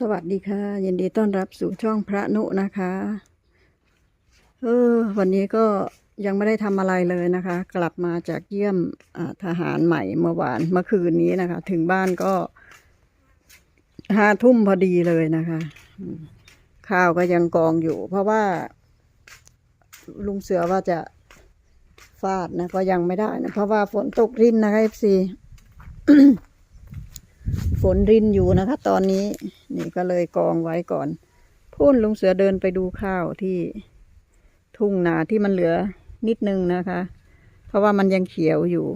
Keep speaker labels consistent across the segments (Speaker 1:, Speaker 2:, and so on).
Speaker 1: สวัสดีค่ะ ยินดีต้อนรับสู่ช่องพระนุนะคะ เออ วันนี้ก็ยังไม่ได้ทำอะไรเลยนะคะ กลับมาจากเยี่ยมทหารใหม่เมื่อวานเมื่อคืนนี้นะคะ ถึงบ้านก็ห้าทุ่มพอดีเลยนะคะ ข้าวก็ยังกองอยู่ เพราะว่า ลุงเสือว่าจะฟาดนะ ก็ยังไม่ได้นะ เพราะว่าฝนตกรินนะคะเอฟซี ฝนรินอยู่นะคะ ตอนนี้นี่ก็เลยกองไว้ก่อนพุ่นลุงเสือเดินไปดูข้าวที่ทุ่งนาที่มันเหลือนิดนึงนะคะ เพราะว่ามันยังเขียวอยู่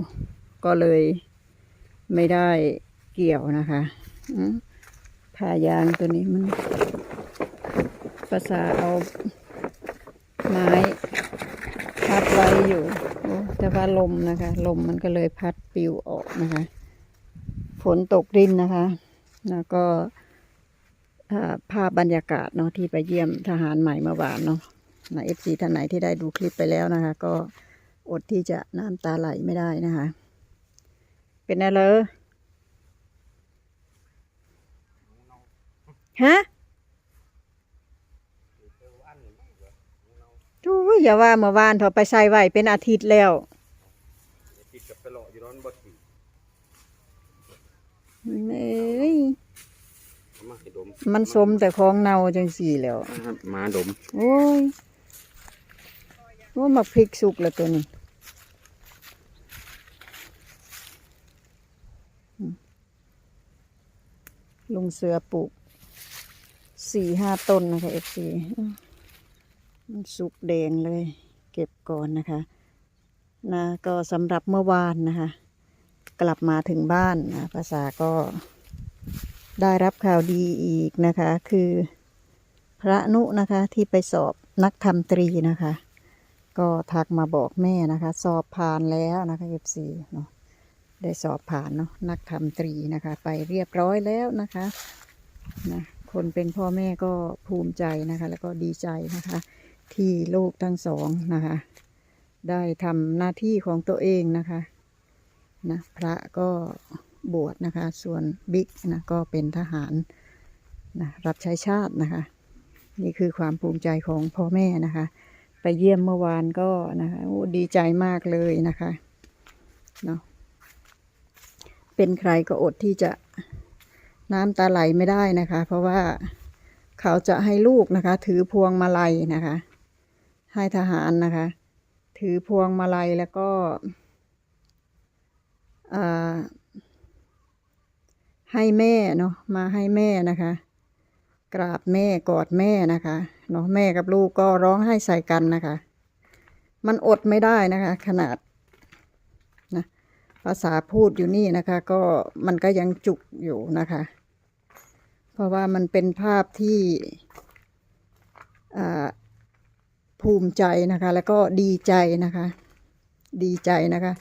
Speaker 1: ก็เลยไม่ได้เกี่ยวนะคะผ่ายางตัวนี้มันภาษาเอาไม้พัดไว้อยู่แต่ว่าลมนะคะ ลมมันก็เลยพัดปลิวออกนะคะ ฝนตกรินนะคะ แล้วก็ภาพบรรยากาศเนาะที่ไปเยี่ยมทหารใหม่เมื่อวานเนาะนะเอฟซีท่านไหนที่ได้ดูคลิปไปแล้วนะคะ ก็อดที่จะน้ำตาไหลไม่ได้นะคะ เป็นอะไรเลยฮะทูยอย่าว่าเมื่อวานเถอไปใส่ไว้เป็นอาทิตย์แล้ว
Speaker 2: ติดกับไปหล่ออยู่ร้อนบ่ถี
Speaker 1: เอ้ย
Speaker 2: เอามาให้ดม
Speaker 1: มันสมแต่ของเน่าจังสี่แล้ว
Speaker 2: มาดม
Speaker 1: โอ้ยว่ามาพริกสุกแล้วตัวนี้อืมลุงเสือปลูกสี่ห้าต้นนะคะเอฟซีมันสุกแดงเลย เก็บก่อนนะคะนะก็สำหรับเมื่อวานนะคะ กลับมาถึงบ้านนะภาษาก็ได้รับข่าวดีอีกนะคะ คือพระนุนะคะที่ไปสอบนักธรรมตรีนะคะ ก็ทักมาบอกแม่นะคะ สอบผ่านแล้วนะคะเอฟซีเนาะได้สอบผ่านเนาะนักธรรมตรีนะคะ ไปเรียบร้อยแล้วนะคะนะคนเป็นพ่อแม่ก็ภูมิใจนะคะ แล้วก็ดีใจนะคะ ที่ลูกทั้งสองนะคะ ได้ทำหน้าที่ของตัวเองนะคะ นะพระก็บวชนะคะ ส่วนบิ๊กนะก็เป็นทหารนะรับใช้ชาตินะคะ นี่คือความภูมิใจของพ่อแม่นะคะ ไปเยี่ยมเมื่อวานก็นะคะโอ้ดีใจมากเลยนะคะเนาะเป็นใครก็อดที่จะน้ำตาไหลไม่ได้นะคะ เพราะว่าเขาจะให้ลูกนะคะ ถือพวงมาลัยนะคะ ให้ทหารนะคะ ถือพวงมาลัยแล้วก็ ให้แม่เนาะมาให้แม่นะคะ กราบแม่กอดแม่นะคะเนาะแม่กับลูกก็ร้องไห้ใส่กันนะคะ มันอดไม่ได้นะคะ ขนาดนะภาษาพูดอยู่นี่นะคะ ก็มันก็ยังจุกอยู่นะคะ เพราะว่ามันเป็นภาพที่ภูมิใจนะคะ แล้วก็ดีใจนะคะ ดีใจนะคะ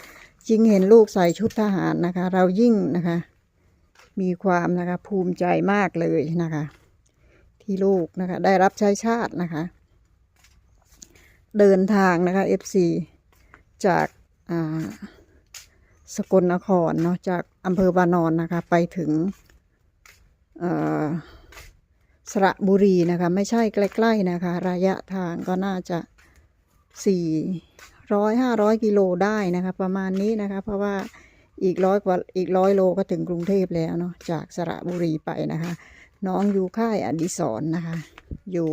Speaker 1: ยิ่งเห็นลูกใส่ชุดทหารนะคะ เรายิ่งนะคะ มีความนะคะภูมิใจมากเลยนะคะ ที่ลูกนะคะ ได้รับใช้ชาตินะคะ เดินทางนะคะ FC จากอ่าสกลนครเนาะจากอำเภอบานอนนะคะ ไปถึงเออสระบุรีนะคะ ไม่ใช่ใกล้ ๆ นะคะ ระยะทางก็น่าจะสี่ ร้อยห้าร้อยกิโลได้นะคะ ประมาณนี้นะคะ เพราะว่าอีกร้อยกว่าอีกร้อยโลก็ถึงกรุงเทพแล้วเนาะจากสระบุรีไปนะคะ น้องอยู่ค่ายอดิศรนะคะ อยู่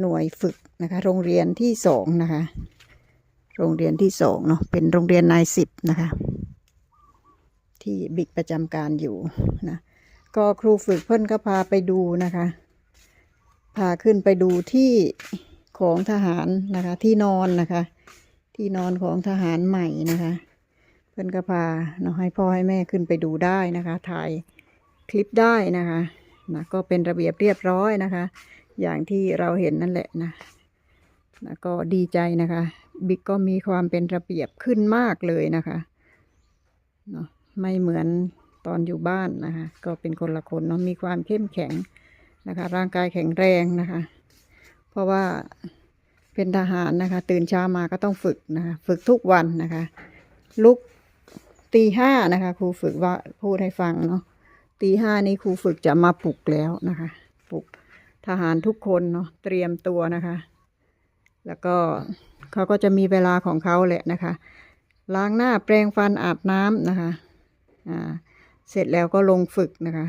Speaker 1: หน่วยฝึกนะคะ โรงเรียนที่สองนะคะ โรงเรียนที่สองเนาะเป็นโรงเรียนนายสิบนะคะ ที่บิ๊กประจำการอยู่นะก็ครูฝึกเพิ่นก็พาไปดูนะคะ พาขึ้นไปดูที่ของทหารนะคะที่นอนนะคะ ที่นอนของทหารใหม่นะคะ เพิ่อนก็พาเนาะให้พ่อให้แม่ขึ้นไปดูได้นะคะ ถ่ายคลิปได้นะคะนะก็เป็นระเบียบเรียบร้อยนะคะ อย่างที่เราเห็นนั่นแหละนะนะก็ดีใจนะคะ บิ๊กก็มีความเป็นระเบียบขึ้นมากเลยนะคะเนาะไม่เหมือนตอนอยู่บ้านนะคะ ก็เป็นคนละคนเนาะมีความเข้มแข็งนะคะ ร่างกายแข็งแรงนะคะ เพราะว่า เป็นทหารนะคะ ตื่นเช้ามาก็ต้องฝึกนะคะ ฝึกทุกวันนะคะ ลุกตีห้านะคะครูฝึกว่าพูดให้ฟังเนาะตีห้านี้ครูฝึกจะมาปลุกแล้วนะคะปลุกทหารทุกคนเนาะเตรียมตัวนะคะ แล้วก็เขาก็จะมีเวลาของเขาแหละนะคะ ล้างหน้าแปรงฟันอาบน้ำนะคะอ่าเสร็จแล้วก็ลงฝึกนะคะ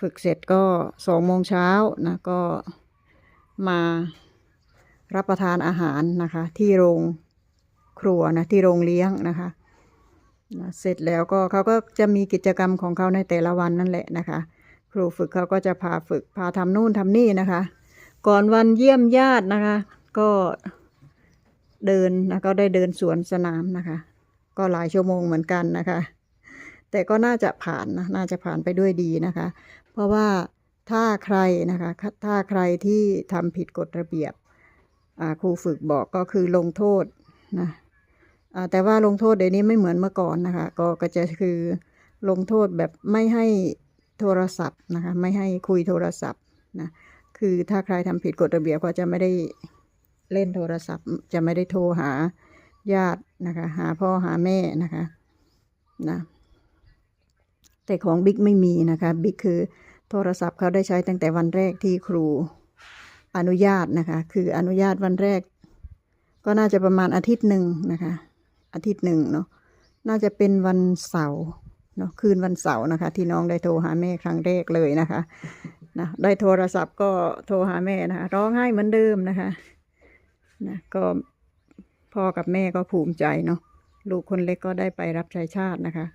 Speaker 1: ฝึกเสร็จก็สองโมงเช้านะก็มา รับประทานอาหารนะคะ ที่โรงครัวนะที่โรงเลี้ยงนะคะเสร็จแล้วก็เขาก็จะมีกิจกรรมของเขาในแต่ละวันนั่นแหละนะคะ ครูฝึกเขาก็จะพาฝึกพาทำนู่นทำนี่นะคะ ก่อนวันเยี่ยมญาตินะคะ ก็เดินนะก็ได้เดินสวนสนามนะคะ ก็หลายชั่วโมงเหมือนกันนะคะ แต่ก็น่าจะผ่านนะน่าจะผ่านไปด้วยดีนะคะ เพราะว่าถ้าใครนะคะ ถ้าใครที่ทำผิดกฎระเบียบ ครูฝึกบอกก็คือลงโทษนะแต่ว่าลงโทษเดี๋ยวนี้ไม่เหมือนเมื่อก่อนนะคะ ก็ก็จะคือลงโทษแบบไม่ให้โทรศัพท์นะคะ ไม่ให้คุยโทรศัพท์นะคือถ้าใครทำผิดกฎระเบียบก็จะไม่ได้เล่นโทรศัพท์ จะไม่ได้โทรหาญาตินะคะ หาพ่อหาแม่นะคะนะแต่ของบิ๊กไม่มีนะคะบิ๊กคือโทรศัพท์เขาได้ใช้ตั้งแต่วันแรกที่ครู อนุญาตนะคะ คืออนุญาตวันแรก ก็น่าจะประมาณอาทิตย์หนึ่งนะคะ อาทิตย์หนึ่งเนาะน่าจะเป็นวันเสาร์เนาะคืนวันเสาร์นะคะ ที่น้องได้โทรหาแม่ครั้งแรกเลยนะคะนะได้โทรศัพท์ก็โทรหาแม่นะคะร้องไห้เหมือนเดิมนะคะนะก็พ่อกับแม่ก็ภูมิใจเนาะลูกคนเล็กก็ได้ไปรับใช้ชาตินะคะ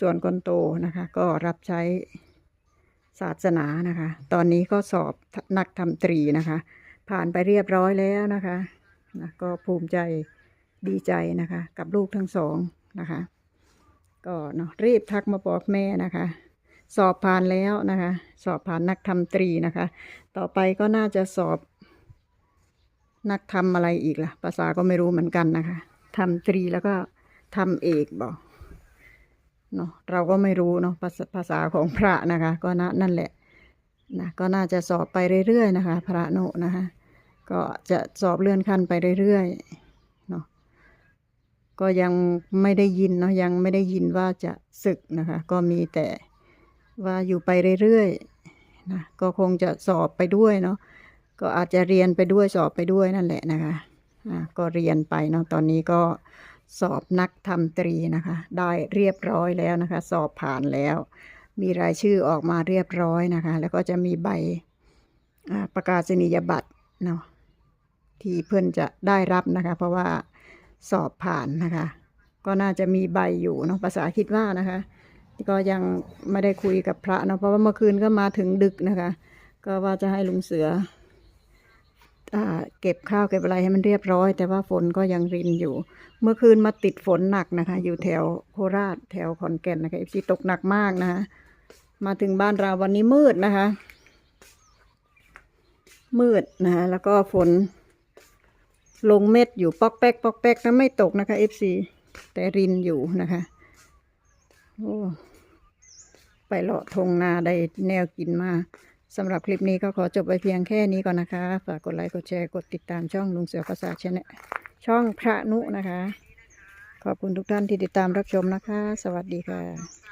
Speaker 1: ส่วนคนโตนะคะ ก็รับใช้ ศาสนานะคะ ตอนนี้ก็สอบนักธรรมตรีนะคะ ผ่านไปเรียบร้อยแล้วนะคะนะก็ภูมิใจดีใจนะคะ กับลูกทั้งสองนะคะ ก็เนาะรีบทักมาบอกแม่นะคะ สอบผ่านแล้วนะคะ สอบผ่านนักธรรมตรีนะคะ ต่อไปก็น่าจะสอบนักธรรมอะไรอีกล่ะ ภาษาก็ไม่รู้เหมือนกันนะคะธรรมตรีแล้วก็ธรรมเอกบอก เนาะเราก็ไม่รู้เนาะภาษาภาษาของพระนะคะ ก็นะนั่นแหละนะก็น่าจะสอบไปเรื่อยๆนะคะ พระโนนะคะก็จะสอบเลื่อนขั้นไปเรื่อยๆเนาะก็ยังไม่ได้ยินเนาะยังไม่ได้ยินว่าจะศึกนะคะ ก็มีแต่ว่าอยู่ไปเรื่อยๆนะก็คงจะสอบไปด้วยเนาะก็อาจจะเรียนไปด้วยสอบไปด้วยนั่นแหละนะคะอ่าก็เรียนไปเนาะตอนนี้ก็ สอบนักธรรมตรีนะคะ ได้เรียบร้อยแล้วนะคะ สอบผ่านแล้ว มีรายชื่อออกมาเรียบร้อยนะคะ แล้วก็จะมีใบประกาศนียบัตรเนาะที่เพื่อนจะได้รับนะคะ เพราะว่าสอบผ่านนะคะ ก็น่าจะมีใบอยู่เนาะภาษาคิดว่านะคะ ก็ยังไม่ได้คุยกับพระเนาะเพราะว่าเมื่อคืนก็มาถึงดึกนะคะ ก็ว่าจะให้ลุงเสืออเก็บข้าวเก็บอะไรให้มันเรียบร้อย แต่ว่าฝนก็ยังรินอยู่ เมื่อคืนมาติดฝนหนักนะคะ อยู่แถวโคราชแถวขอนแก่นนะคะเอฟซีตกหนักมากนะคะมาถึงบ้านเราวันนี้มืดนะคะ มืดนะคะแล้วก็ฝน ลงเม็ดอยู่ปอกแป๊กปอกแป๊กนะไม่ตกนะคะเอฟซีแต่รินอยู่นะคะโอ้ไปเลาะทงนาได้แนวกินมาสำหรับคลิปนี้ก็ขอจบไปเพียงแค่นี้ก่อนนะคะ ฝากกดไลค์ กดแชร์ กดติดตามช่องลุงเสือภาษาชแนลช่องพระนุนะคะ ขอบคุณทุกท่านที่ติดตามรับชมนะคะ สวัสดีค่ะ